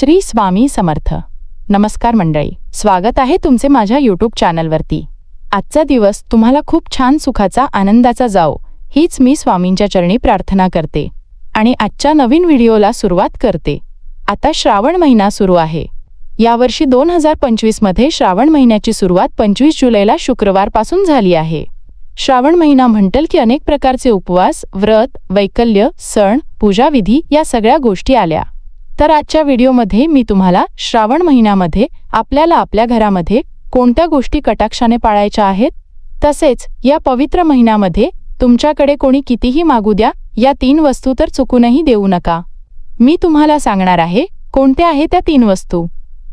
श्री स्वामी समर्थ. नमस्कार मंडळी. स्वागत आहे तुमचे माझ्या यूट्यूब चॅनलवरती आजचा दिवस तुम्हाला खूप छान सुखाचा आनंदाचा जाओ हीच मी स्वामींच्या चरणी प्रार्थना करते आणि आजच्या नवीन व्हिडिओला सुरुवात करते. आता श्रावण महिना सुरू आहे. यावर्षी दोन हजार पंचवीसमध्ये श्रावण महिन्याची सुरुवात पंचवीस जुलैला शुक्रवारपासून झाली आहे. श्रावण महिना म्हणतल की अनेक प्रकारचे उपवास व्रत वैकल्य सण पूजाविधी या सगळ्या गोष्टी आल्या. तर आजच्या व्हिडिओमध्ये मी तुम्हाला श्रावण महिन्यामध्ये आपल्याला आपल्या घरामध्ये कोणत्या गोष्टी कटाक्षाने पाळायच्या आहेत? तसेच या पवित्र महिन्यामध्ये तुमच्याकडे कोणी कितीही मागू द्या या तीन वस्तू तर चुकूनही देऊ नका. मी तुम्हाला सांगणार आहे कोणत्या आहे त्या तीन वस्तू?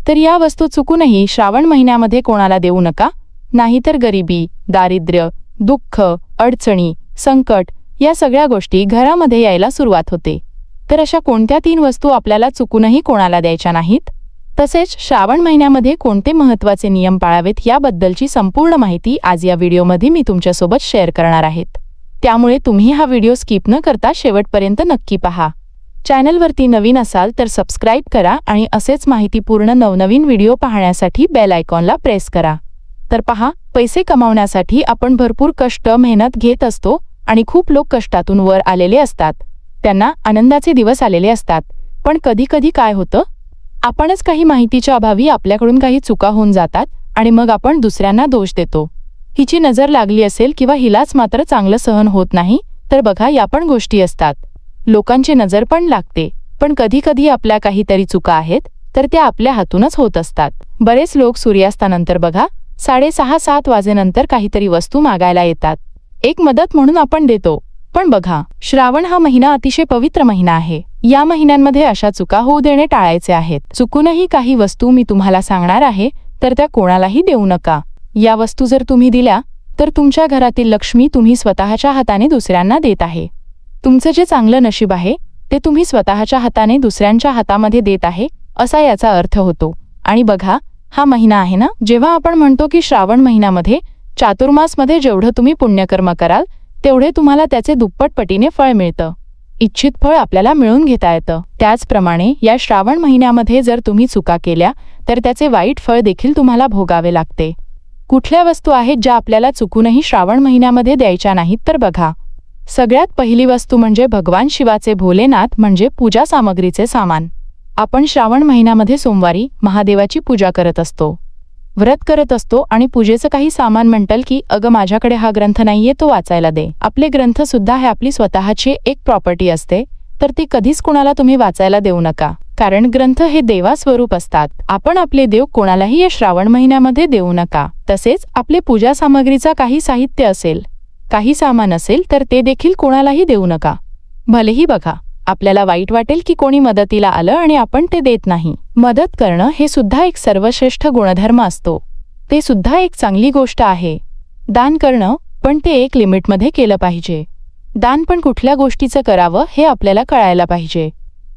तर या वस्तू चुकूनही श्रावण महिन्यामध्ये कोणाला देऊ नका नाहीतर गरिबी दारिद्र्य दुःख अडचणी संकट या सगळ्या गोष्टी घरामध्ये यायला सुरुवात होते. तर अशा कोणत्या तीन वस्तू आपल्याला चुकूनही कोणाला द्यायच्या नाहीत? तसेच श्रावण महिन्यामध्ये कोणते महत्त्वाचे नियम पाळावेत याबद्दलची संपूर्ण माहिती आज या व्हिडिओमध्ये मी तुमच्यासोबत शेअर करणार आहेत. त्यामुळे तुम्ही हा व्हिडिओ स्किप न करता शेवटपर्यंत नक्की पहा. चॅनलवरती नवीन असाल तर सबस्क्राईब करा आणि असेच माहितीपूर्ण नवनवीन व्हिडिओ पाहण्यासाठी बेल आयकॉनला प्रेस करा. तर पहा पैसे कमावण्यासाठी आपण भरपूर कष्ट मेहनत घेत असतो आणि खूप लोक कष्टातून वर आलेले असतात. त्यांना आनंदाचे दिवस आलेले असतात. पण कधी कधी काय होतं? आपणच काही माहितीच्या अभावी आपल्याकडून काही चुका होऊन जातात आणि मग आपण दुसऱ्यांना दोष देतो. हिची नजर लागली असेल किंवा हिलाच मात्र चांगलं सहन होत नाही तर बघा या पण गोष्टी असतात. लोकांची नजर पण लागते पण कधी कधी आपल्या काहीतरी चुका आहेत तर त्या आपल्या हातूनच होत असतात. बरेच लोक सूर्यास्तानंतर बघा साडेसहा सात वाजेनंतर काहीतरी वस्तू मागायला येतात. एक मदत म्हणून आपण देतो. पण बघा श्रावण हा महिना अतिशय पवित्र महिना आहे. या महिन्यांमध्ये अशा चुका होऊ देणे टाळायचे आहेत. चुकूनही काही वस्तू मी तुम्हाला सांगणार आहे तर त्या कोणालाही देऊ नका. या वस्तू जर तुम्ही दिल्या तर तुमच्या घरातील लक्ष्मी तुम्ही स्वतःच्या हाताने दुसऱ्यांना देत आहे. तुमचं जे चांगलं नशीब आहे ते तुम्ही स्वतःच्या हाताने दुसऱ्यांच्या हातामध्ये देत आहे असा याचा अर्थ होतो. आणि बघा हा महिना आहे ना? जेव्हा आपण म्हणतो की श्रावण महिन्यामध्ये चातुर्मासमध्ये जेवढं तुम्ही पुण्यकर्म कराल तेवढे तुम्हाला त्याचे दुप्पट पटीने फळ मिळतं. इच्छित फळ आपल्याला मिळून घेता येतं. त्याचप्रमाणे या श्रावण महिन्यामध्ये जर तुम्ही चुका केल्या तर त्याचे वाईट फळ देखील तुम्हाला भोगावे लागते. कुठल्या वस्तू आहेत ज्या आपल्याला चुकूनही श्रावण महिन्यामध्ये द्यायच्या नाहीत तर बघा. सगळ्यात पहिली वस्तू म्हणजे भगवान शिवाचे भोलेनाथ म्हणजे पूजा सामग्रीचे सामान. आपण श्रावण महिन्यामध्ये सोमवारी महादेवाची पूजा करत असतो. व्रत करत असतो आणि पूजेचं काही सामान म्हणटल की अगं माझ्याकडे हा ग्रंथ नाहीये तो वाचायला दे. आपले ग्रंथ सुद्धा हे आपली स्वतःची एक प्रॉपर्टी असते तर ती कधीच कुणाला तुम्ही वाचायला देऊ नका. कारण ग्रंथ हे देवा स्वरूप असतात. आपण आपले देव कोणालाही या श्रावण महिन्यामध्ये देऊ नका. तसेच आपले पूजा सामग्रीचा काही साहित्य असेल काही सामान असेल तर ते देखील कोणालाही देऊ नका. भलेही बघा. आपल्याला वाईट वाटेल की कोणी मदतीला आलं आणि आपण ते देत नाही. मदत करणं हे सुद्धा एक सर्वश्रेष्ठ गुणधर्म असतो. ते सुद्धा एक चांगली गोष्ट आहे. दान करणं पण ते एक लिमिटमध्ये केलं पाहिजे. दान पण कुठल्या गोष्टीचं करावं हे आपल्याला कळायला पाहिजे.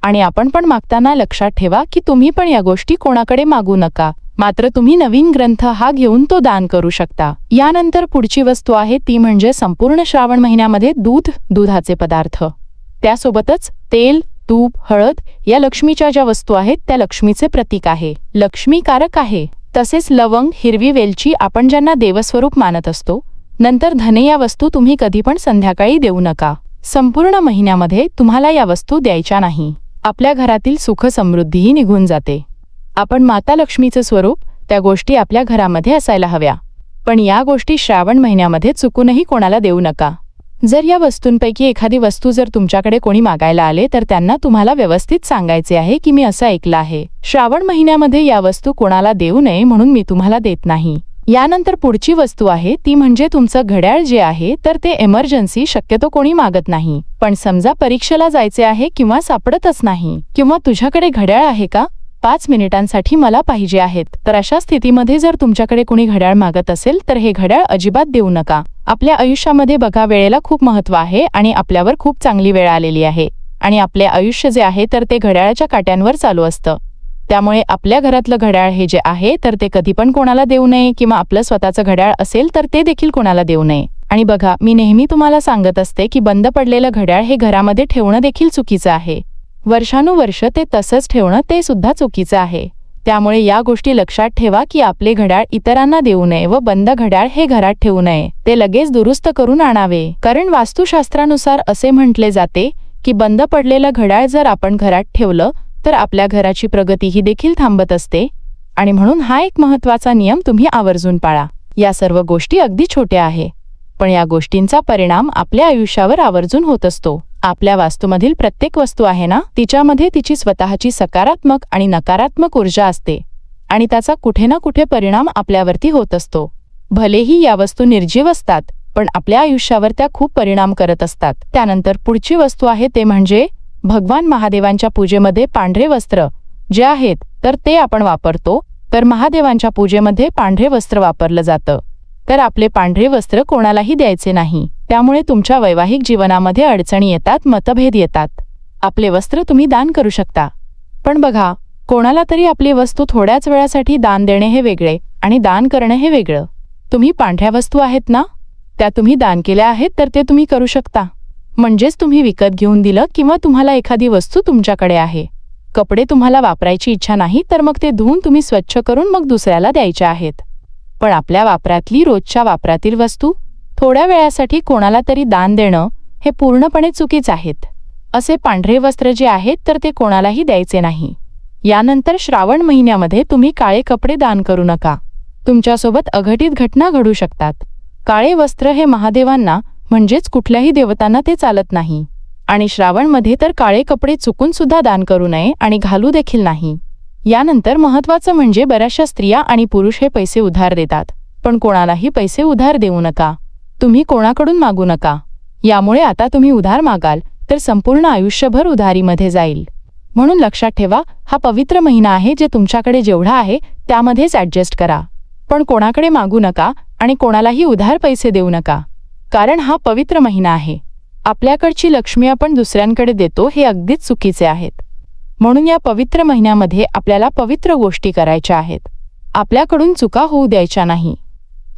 आणि आपण पण मागताना लक्षात ठेवा की तुम्ही पण या गोष्टी कोणाकडे मागू नका. मात्र तुम्ही नवीन ग्रंथ हा घेऊन तो दान करू शकता. यानंतर पुढची वस्तू आहे ती म्हणजे संपूर्ण श्रावण महिन्यामध्ये दूध दुधाचे पदार्थ. त्यासोबतच तेल तूप हळद या लक्ष्मीच्या ज्या वस्तू आहेत त्या लक्ष्मीचे प्रतीक आहे. लक्ष्मीकारक आहे. तसेच लवंग हिरवी वेलची आपण ज्यांना देवस्वरूप मानत असतो नंतर धने या वस्तू तुम्ही कधी पण संध्याकाळी देऊ नका. संपूर्ण महिन्यामध्ये तुम्हाला या वस्तू द्यायच्या नाही. आपल्या घरातील सुख समृद्धीही निघून जाते. आपण माता लक्ष्मीचं स्वरूप त्या गोष्टी आपल्या घरामध्ये असायला हव्या. पण या गोष्टी श्रावण महिन्यामध्ये चुकूनही कोणाला देऊ नका. जर या वस्तूंपैकी एखादी वस्तू जर तुमच्याकडे कोणी मागायला आले तर त्यांना तुम्हाला व्यवस्थित सांगायचे आहे की मी असं ऐकलं आहे. श्रावण महिन्यामध्ये या वस्तू कोणाला देऊ नये म्हणून मी तुम्हाला देत नाही. यानंतर पुढची वस्तू आहे ती म्हणजे तुमचं घड्याळ जे आहे तर ते एमर्जन्सी शक्यतो कोणी मागत नाही. पण समजा परीक्षेला जायचे आहे किंवा सापडतच नाही. किंवा तुझ्याकडे घड्याळ आहे का? पाच मिनिटांसाठी मला पाहिजे आहेत. तर अशा स्थितीमध्ये जर तुमच्याकडे कुणी घड्याळ मागत असेल तर हे घड्याळ अजिबात देऊ नका. आपल्या आयुष्यामध्ये बघा वेळेला खूप महत्त्व आहे आणि आपल्यावर खूप चांगली वेळ आलेली आहे. आणि आपले आयुष्य जे आहे तर ते घड्याळाच्या काट्यांवर चालू असतं. त्यामुळे आपल्या घरातलं घड्याळ हे जे आहे तर ते कधी पण कोणाला देऊ नये किंवा आपलं स्वतःचं घड्याळ असेल तर ते देखील कोणाला देऊ नये. आणि बघा मी नेहमी तुम्हाला सांगत असते की बंद पडलेलं घड्याळ हे घरामध्ये ठेवणं देखील चुकीचं आहे. वर्षानुवर्ष ते तसंच ठेवणं ते सुद्धा चुकीचं आहे. त्यामुळे या गोष्टी लक्षात ठेवा की आपले घड्याळ इतरांना देऊ नये व बंद घड्याळ हे घरात ठेवू नये. ते लगेच दुरुस्त करून आणावे. कारण वास्तुशास्त्रानुसार असे म्हटले जाते की बंद पडलेलं घड्याळ जर आपण घरात ठेवलं तर आपल्या घराची प्रगती ही देखील थांबत असते. आणि म्हणून हा एक महत्त्वाचा नियम तुम्ही आवर्जून पाळा. या सर्व गोष्टी अगदी छोट्या आहे. पण या गोष्टींचा परिणाम आपल्या आयुष्यावर आवर्जून होत असतो. आपल्या वास्तूमधील प्रत्येक वस्तू आहे ना? तिच्यामध्ये तिची स्वतःची सकारात्मक आणि नकारात्मक ऊर्जा असते. आणि त्याचा कुठे ना कुठे परिणाम आपल्यावरती होत असतो. भलेही या वस्तू निर्जीव असतात पण आपल्या आयुष्यावर त्या खूप परिणाम करत असतात. त्यानंतर पुढची वस्तू आहे ते म्हणजे भगवान महादेवांच्या पूजेमध्ये पांढरे वस्त्र. जे आहेत तर ते आपण वापरतो तर महादेवांच्या पूजेमध्ये पांढरे वस्त्र वापरलं जातं. तर आपले पांढरे वस्त्र कोणालाही द्यायचे नाही. त्यामुळे तुमच्या वैवाहिक जीवनामध्ये अडचणी येतात मतभेद येतात. आपले वस्त्र तुम्ही दान करू शकता. पण बघा कोणाला तरी आपली वस्तू थोड्याच वेळासाठी दान देणे हे वेगळे आणि दान करणे हे वेगळं. तुम्ही पांढऱ्या वस्तू आहेत ना? त्या तुम्ही दान केल्या आहेत तर ते तुम्ही करू शकता. म्हणजेच तुम्ही विकत घेऊन दिलं किंवा तुम्हाला एखादी वस्तू तुमच्याकडे आहे. कपडे तुम्हाला वापरायची इच्छा नाही तर मग ते धुवून तुम्ही स्वच्छ करून मग दुसऱ्याला द्यायचे आहेत. पण आपल्या वापरातली रोजच्या वापरातील वस्तू थोड्या वेळासाठी कोणाला तरी दान देणं हे पूर्णपणे चुकीच आहेत. असे पांढरे वस्त्र जे आहेत तर ते कोणालाही द्यायचे नाही. यानंतर श्रावण महिन्यामध्ये तुम्ही काळे कपडे दान करू नका. तुमच्यासोबत अघटित घटना घडू शकतात. काळे वस्त्र हे महादेवांना म्हणजेच कुठल्याही देवतांना ते चालत नाही. आणि श्रावणमध्ये तर काळे कपडे चुकून सुद्धा दान करू नये आणि घालू देखील नाही. यानंतर महत्वाचं म्हणजे बऱ्याचशा स्त्रिया आणि पुरुष हे पैसे उधार देतात. पण कोणालाही पैसे उधार देऊ नका. तुम्ही कोणाकडून मागू नका. यामुळे आता तुम्ही उधार मागाल तर संपूर्ण आयुष्यभर उधारीमध्ये जाईल. म्हणून लक्षात ठेवा हा पवित्र महिना आहे जे तुमच्याकडे जेवढा आहे त्यामध्येच ॲडजस्ट करा. पण कोणाकडे मागू नका आणि कोणालाही उधार पैसे देऊ नका. कारण हा पवित्र महिना आहे. आपल्याकडची लक्ष्मी आपण दुसऱ्यांकडे देतो हे अगदीच चुकीचे आहेत. म्हणून या पवित्र महिन्यामध्ये आपल्याला पवित्र गोष्टी करायच्या आहेत. आपल्याकडून चुका होऊ द्यायच्या नाही.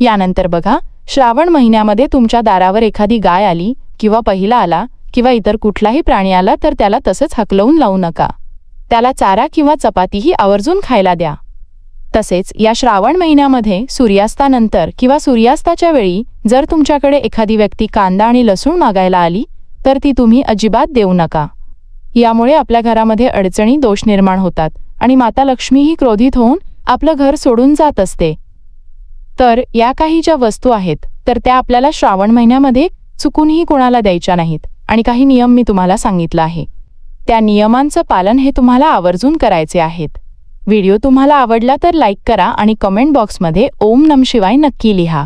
यानंतर बघा श्रावण महिन्यामध्ये तुमच्या दारावर एखादी गाय आली किंवा पहिला आला किंवा इतर कुठलाही प्राणी आला तर त्याला तसंच हकलवून लावू नका. त्याला चारा किंवा चपातीही आवर्जून खायला द्या. तसेच या श्रावण महिन्यामध्ये सूर्यास्तानंतर किंवा सूर्यास्ताच्या वेळी जर तुमच्याकडे एखादी व्यक्ती कांदा आणि लसूण मागायला आली तर ती तुम्ही अजिबात देऊ नका. यामुळे आपल्या घरामध्ये अडचणी दोष निर्माण होतात आणि माता लक्ष्मीही क्रोधित होऊन आपलं घर सोडून जात असते. तर या काही ज्या वस्तू आहेत तर त्या आपल्याला श्रावण महिन्यामध्ये चुकूनही कोणाला द्यायच्या नाहीत आणि काही नियम मी तुम्हाला सांगितलं आहे. त्या नियमांचं पालन हे तुम्हाला आवर्जून करायचे आहेत. व्हिडिओ तुम्हाला आवडला तर लाईक करा आणि कमेंट बॉक्समध्ये ओम नम शिवाय नक्की लिहा.